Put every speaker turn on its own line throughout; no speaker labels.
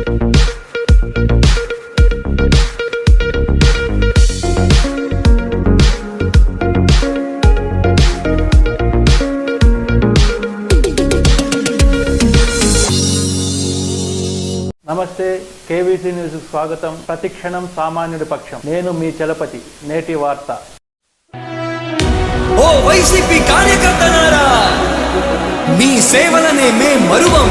నమస్తే KVC news స్వాగతం. ప్రతిక్షణం సామాన్యుడి పక్షం. నేను మీ చలపతి నేటి వార్త.
ఓ వైసీపీ కార్యకర్తలారా మీ సేవలనే మే మరువం.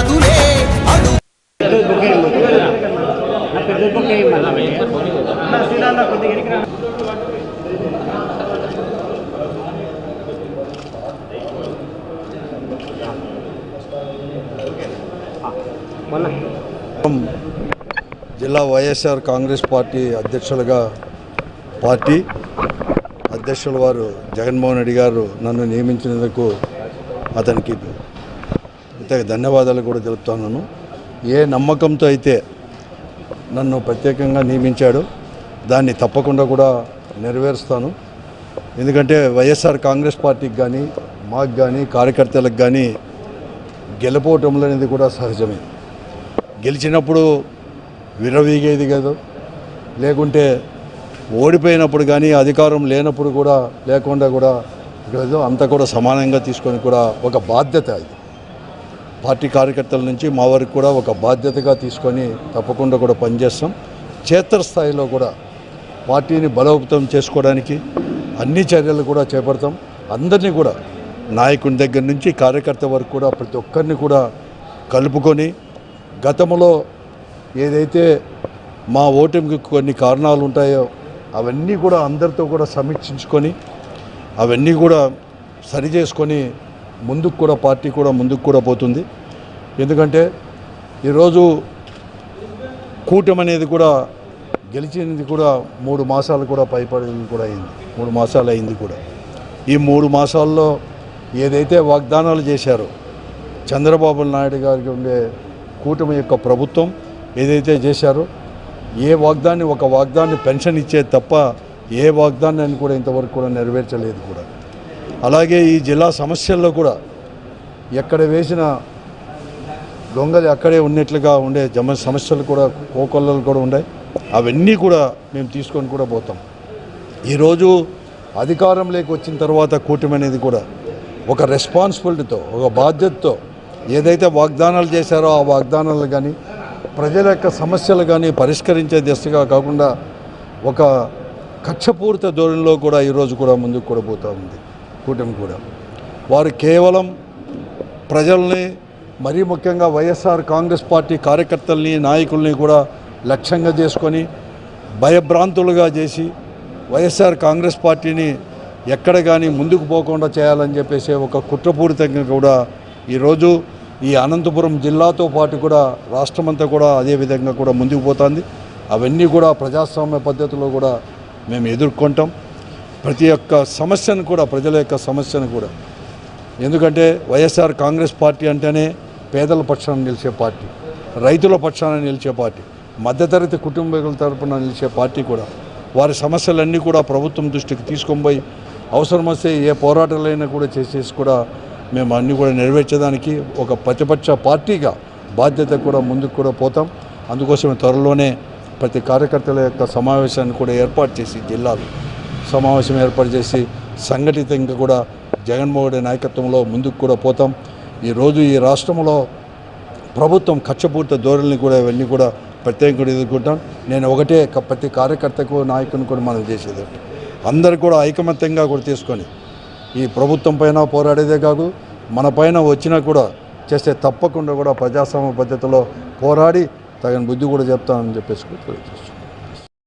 కాదులే అడు
జిల్లా వైఎస్ఆర్ కాంగ్రెస్ పార్టీ అధ్యక్షులుగా పార్టీ అధ్యక్షుల వారు జగన్మోహన్ రెడ్డి గారు నన్ను నియమించినందుకు అతనికి ప్రత్యేక ధన్యవాదాలు కూడా తెలుపుతున్నాను. ఏ నమ్మకంతో అయితే నన్ను ప్రత్యేకంగా నియమించాడు దాన్ని తప్పకుండా కూడా నెరవేరుస్తాను. ఎందుకంటే వైఎస్ఆర్ కాంగ్రెస్ పార్టీకి కానీ మాకు కానీ కార్యకర్తలకు కానీ గెలుపోవటంలో అనేది కూడా సహజమే. గెలిచినప్పుడు విరవీగేది కాదు. లేకుంటే ఓడిపోయినప్పుడు కానీ అధికారం లేనప్పుడు కూడా లేకుండా కూడా అంతా కూడా సమానంగా తీసుకొని కూడా ఒక బాధ్యత ఇది పార్టీ కార్యకర్తల నుంచి మా వరకు కూడా ఒక బాధ్యతగా తీసుకొని తప్పకుండా కూడా పనిచేస్తాం. క్షేత్రస్థాయిలో కూడా పార్టీని బలోపేతం చేసుకోవడానికి అన్ని చర్యలు కూడా చేపడతాం. అందరినీ కూడా నాయకుని దగ్గర నుంచి కార్యకర్త వరకు కూడా ప్రతి ఒక్కరిని కూడా కలుపుకొని గతంలో ఏదైతే మా ఓటమికి కొన్ని కారణాలు ఉంటాయో అవన్నీ కూడా అందరితో కూడా సమీక్షించుకొని అవన్నీ కూడా సరి చేసుకొని ముందుకు కూడా పార్టీ కూడా ముందుకు కూడా పోతుంది. ఎందుకంటే ఈరోజు కూటమి అనేది కూడా గెలిచినది కూడా మూడు మాసాలు కూడా పైపడింది కూడా అయింది. మూడు మాసాలు అయింది కూడా. ఈ మూడు మాసాల్లో ఏదైతే వాగ్దానాలు చేశారో చంద్రబాబు నాయుడు గారికి ఉండే కూటమి యొక్క ప్రభుత్వం ఏదైతే చేశారో ఏ వాగ్దాన్ని ఒక వాగ్దాన్ని పెన్షన్ ఇచ్చే తప్ప ఏ వాగ్దానాన్ని కూడా ఇంతవరకు కూడా నెరవేర్చలేదు కూడా. అలాగే ఈ జిల్లా సమస్యల్లో కూడా ఎక్కడ వేసిన దొంగలు అక్కడే ఉన్నట్లుగా ఉండే జమ సమస్యలు కూడా కోకొల్లలు కూడా ఉన్నాయి. అవన్నీ కూడా మేము తీసుకొని కూడా పోతాం. ఈరోజు అధికారంలోకి వచ్చిన తర్వాత కూటమి అనేది కూడా ఒక రెస్పాన్సిబిలిటీతో ఒక బాధ్యతతో ఏదైతే వాగ్దానాలు చేశారో ఆ వాగ్దానాలు కానీ ప్రజల యొక్క సమస్యలు కానీ పరిష్కరించే దిశగా కాకుండా ఒక కక్షపూరిత ధోరణిలో కూడా ఈరోజు కూడా ముందుకు కూడా పోతూ ఉంది. కూటమి కూడా. వారు కేవలం ప్రజల్ని మరీ ముఖ్యంగా వైఎస్ఆర్ కాంగ్రెస్ పార్టీ కార్యకర్తల్ని నాయకుల్ని కూడా లక్ష్యంగా చేసుకొని భయభ్రాంతులుగా చేసి వైఎస్ఆర్ కాంగ్రెస్ పార్టీని ఎక్కడ కానీ ముందుకు పోకుండా చేయాలని చెప్పేసి ఒక కుట్రపూరితంగా కూడా ఈరోజు ఈ అనంతపురం జిల్లాతో పాటు కూడా రాష్ట్రమంతా కూడా అదే విధంగా కూడా ముందుకు పోతుంది. అవన్నీ కూడా ప్రజాస్వామ్య పద్ధతిలో కూడా మేము ఎదుర్కొంటాం. ప్రతి ఒక్క సమస్యను కూడా ప్రజల యొక్క సమస్యను కూడా. ఎందుకంటే వైఎస్ఆర్ కాంగ్రెస్ పార్టీ అంటేనే పేదల పక్షాన నిలిచే పార్టీ రైతుల పక్షాన నిలిచే పార్టీ మధ్యతరగతి కుటుంబీకుల తరపున నిలిచే పార్టీ కూడా. వారి సమస్యలన్నీ కూడా ప్రభుత్వం దృష్టికి తీసుకొని పోయి అవసరం వస్తే ఏ పోరాటాలైనా కూడా చేసేసి కూడా మేము అన్నీ కూడా నెరవేర్చడానికి ఒక ప్రతిపక్ష పార్టీగా బాధ్యత కూడా ముందుకు కూడా పోతాం. అందుకోసమే త్వరలోనే ప్రతి కార్యకర్తల యొక్క సమావేశాన్ని కూడా ఏర్పాటు చేసి జిల్లాలో సమావేశం ఏర్పాటు చేసి సంఘటితంగా కూడా జగన్మోహన్ రెడ్డి నాయకత్వంలో ముందుకు కూడా పోతాం. ఈరోజు ఈ రాష్ట్రంలో ప్రభుత్వం కచ్చపూర్త ధోరణిని కూడా ఇవన్నీ కూడా ప్రత్యేకంగా ఎదుర్కొంటాం. నేను ఒకటే ప్రతి కార్యకర్తకు నాయకుని కూడా మనం చేసేది అందరు కూడా ఐకమత్యంగా కూడా తీసుకొని ఈ ప్రభుత్వం పైన పోరాడేదే కాదు మన పైన వచ్చినా కూడా చేస్తే తప్పకుండా కూడా ప్రజాస్వామ్య పద్ధతిలో పోరాడి తగిన బుద్ధి కూడా చెప్తానని చెప్పేసి తెలియజేస్తున్నాను.